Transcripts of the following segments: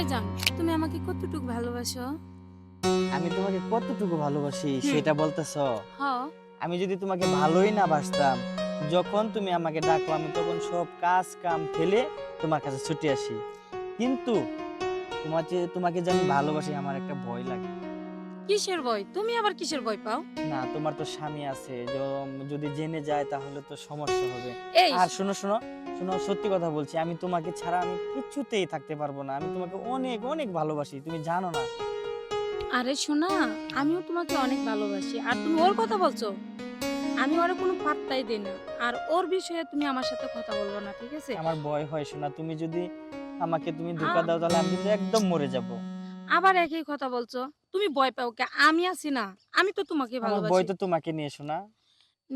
তুমি আমাকে কতটুকু ভালোবাসো? আমি তোমাকে কতটুকু ভালোবাসি সেটা বলতেছ? হ আমি যদি তোমাকে ভালোই না বাসতাম যখন তুমি আমাকে ডাকো আমি তখন সব কাজ কাম ফেলে তোমার কাছে ছুটে আসি। কিন্তু তোমাকে তোমাকে যে আমি ভালোবাসি আমার একটা ভয় লাগে। কিসের ভয়? তুমি আবার কিসের ভয় পাও? না তোমার তো স্বামী আছে যদি জেনে যায় তাহলে তো সমস্যা হবে। আর শোনো শোনো শোনো সত্যি কথা বলছি আমি তোমাকে ছাড়া আমি কিছুতেই থাকতে পারব না। আমি তোমাকে অনেক অনেক ভালোবাসি তুমি জানো না। আরে শোনা আমিও তোমাকে অনেক ভালোবাসি। আর তুমি ওর কথা বলছো? আমি ওর কোনো পাত্তাই দিই না। আর ওর বিষয়ে তুমি আমার সাথে কথা বলব না ঠিক আছে? আমার ভয় হয় শোনা তুমি যদি আমাকে তুমি ধোকা দাও তাহলে আমি কিন্তু একদম মরে যাব। আবার একই কথা বলছো। তুমি ভয় পাও কে? আমি আছি না। আমি তো তোমাকে আমার ভয় তো তোমাকে নিয়ে শোনা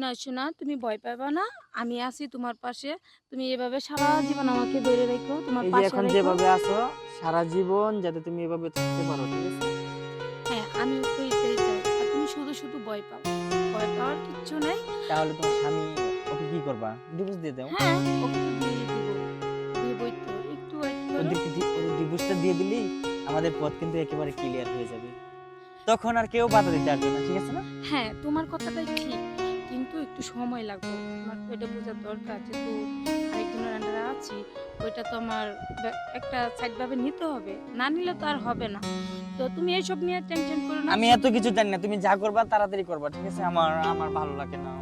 না শোনা তুমি ভয় পাবা না। আমি আছি তোমার পাশে। তুমি এভাবে সারা জীবন আমাকে ধরে রেখো তোমার পাশে এখন যেভাবে আছো সারা জীবন যাতে তুমি এভাবে থাকতে পারো ঠিক আছে? হ্যাঁ আমি তো এটাই চাই। আর তুমি শুধু শুধু ভয় পাও। ভয় পাওয়ার কিচ্ছু নাই। তাহলে তোমার স্বামী ওকে কি করবা? ডিভোর্স দিয়ে দাও। হ্যাঁ ওকে তো দিয়ে দিব। দিবই তো একটু wait করো। ডিভোর্সটা দিয়ে দিলি? আমাদের পথ কিন্তু একেবারে ক্লিয়ার হয়ে যাবে। তখন আর কেউ বাধা দিতে আসবে না ঠিক আছে না? হ্যাঁ তোমার কথাটাই ঠিক। কিন্তু একটু সময় লাগবে। আমার তো এটা বোঝার দরকার যেহেতু আরেকজনের আন্ডারে আছি ওইটা তো আমার একটা সাইড ভাবে নিতে হবে। না নিলে তো আর হবে না। তো তুমি এইসব নিয়ে টেনশন করো না। আমি এত কিছু জানি না তুমি যা করবা তাড়াতাড়ি করবা ঠিক আছে? আমার আমার ভালো লাগে না।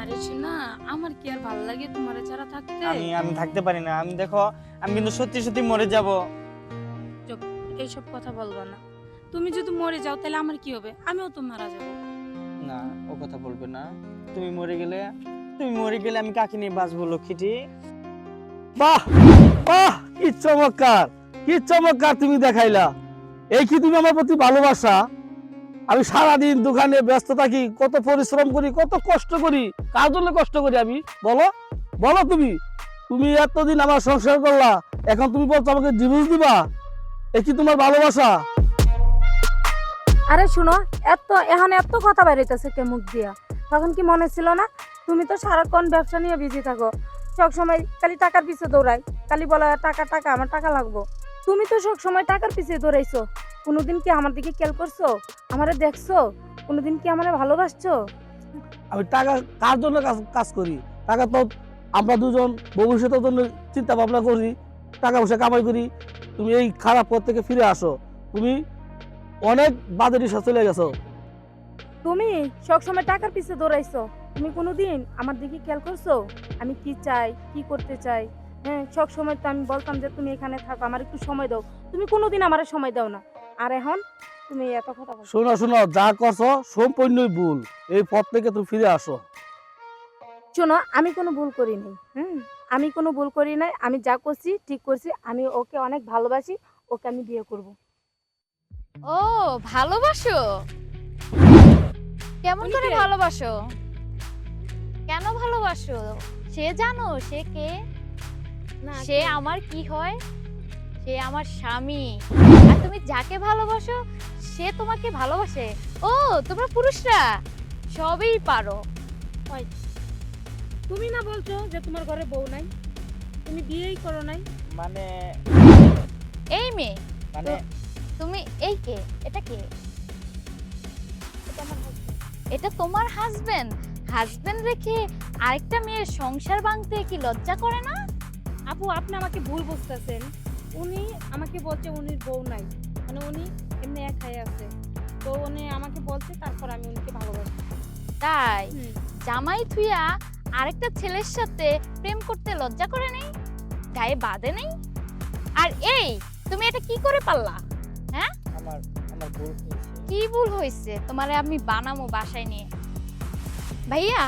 আরে না আমার কি আর ভালো লাগে তোমার ছাড়া থাকতে? আমি আমি থাকতে পারি না। আমি দেখো আমি কিন্তু সত্যি সত্যি মরে যাব। এইসব কথা বলবা না। তুমি যদি মরে যাও তাহলে আমার কি হবে? আমিও তো মারা যাব। না, ও কথা বলবে না। তুমি মরে গেলে, তুমি মরে গেলে আমি কাকে নিয়ে বাঁচবো, লক্ষ্মীটি? বাহ বাহ, কি চমৎকার কি চমৎকার তুমি দেখাইলা। এই কি তুমি আমার প্রতি ভালোবাসা? আমি সারাদিন দোকানে ব্যস্ত থাকি, কত পরিশ্রম করি, কত কষ্ট করি, কার জন্য কষ্ট করি আমি? বলো বলো তুমি। তুমি এতদিন আমার সংসার করলা, এখন তুমি বলছো আমাকে ডিভোর্স দিবা? এ কি তোমার ভালোবাসা? আরে শুনো, এত, এখন এত কথা বেরোইতেছে কে মুখ দিয়া? তখন কি মনে ছিল না? তুমি তো সারাক্ষণ ব্যবসা নিয়ে বিজি থাকো। সবসময় খালি টাকার পিছে দৌড়াই। খালি বলা, টাকা টাকা, আমার টাকা লাগবো। তুমি তো সব সময় টাকার পিছে দৌড়াইছো। কোনোদিন কি আমার দিকে খেয়াল করছ? আমারে দেখছ? কোনোদিন কি আমারে ভালোবাসছো? আমি টাকা কার জন্য কাজ করি? টাকা তো আমরা দুজন ভবিষ্যতের জন্য চিন্তা ভাবনা করি। টাকা পয়সা কামাই করি। তুমি এই খারাপ পথ থেকে ফিরে আসো। তুমি অনেক বাজে বাজারে চলে গেছো। তুমি সবসময় টাকার পিছে দৌড়াইছো। তুমি কোনোদিন আমার দিকে খেয়াল করছ? আমি কি চাই কি করতে চাই? হ্যাঁ সব সময় তো আমি বলতাম যে তুমি এখানে থাকো আমার একটু সময় দাও। তুমি কোনোদিন আমার সময় দাও না। আর এখন তুমি এত কথা শোনো শোনো যা করছ সম্পূর্ণই ভুল। এই পথ থেকে তুমি ফিরে আসো। শোনো আমি কোনো ভুল করি নাই হুম? আমি কোনো ভুল করি নাই। আমি যা করছি ঠিক করছি। আমি ওকে অনেক ভালোবাসি ওকে আমি বিয়ে করব। ও ভালোবাসো? কেমন করে ভালোবাসো? কেন ভালোবাসো? সে জানো সে কে? সে আমার কি হয়? সে আমার স্বামী। আর তুমি যাকে ভালোবাসো সে তোমাকে ভালোবাসে। ও তোমরা পুরুষরা সবই পারো। তুমি না বলছো যে তোমার ঘরে বউ নাই? তুমি বিয়েই করো নাই? মানে এই মেয়ে মানে তুমি এই কে? এটা কে? এটা তোমার হাজবেন্ড হাজবেন্ড রেখে আরেকটা মেয়ের সংসার ভাঙতে কি লজ্জা করে না? আপু আপনি আমাকে ভুল বুঝতেছেন। উনি আমাকে বলছে উনির বউ নাই। মানে উনি এমনি একাই আছে। তো উনি আমাকে বলছে তারপর আমি উনিকে ভালোবাসি। তাই? জামাই থুইয়া আরেকটা ছেলের সাথে প্রেম করতে লজ্জা করে নেই? গায়ে বাঁধে নেই? আর এই তুমি এটা কি করে পারলা? আমার আমার ভুল কি ভুল হয়েছে? তোমারে আমি বানামো বাসায় নিয়ে। ভাইয়া,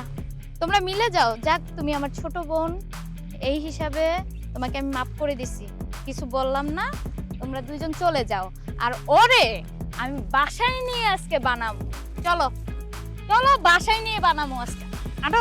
তোমরা মিলে যাও। যাক, তুমি আমার ছোট বোন। এই হিসাবে তোমাকে আমি মাফ করে দিছি। কিছু বললাম না, তোমরা দুইজন চলে যাও। আর ওরে, আমি বাসায় নিয়ে আজকে বানাবো চলো চলো বাসায় নিয়ে বানাবো আজকে। আরও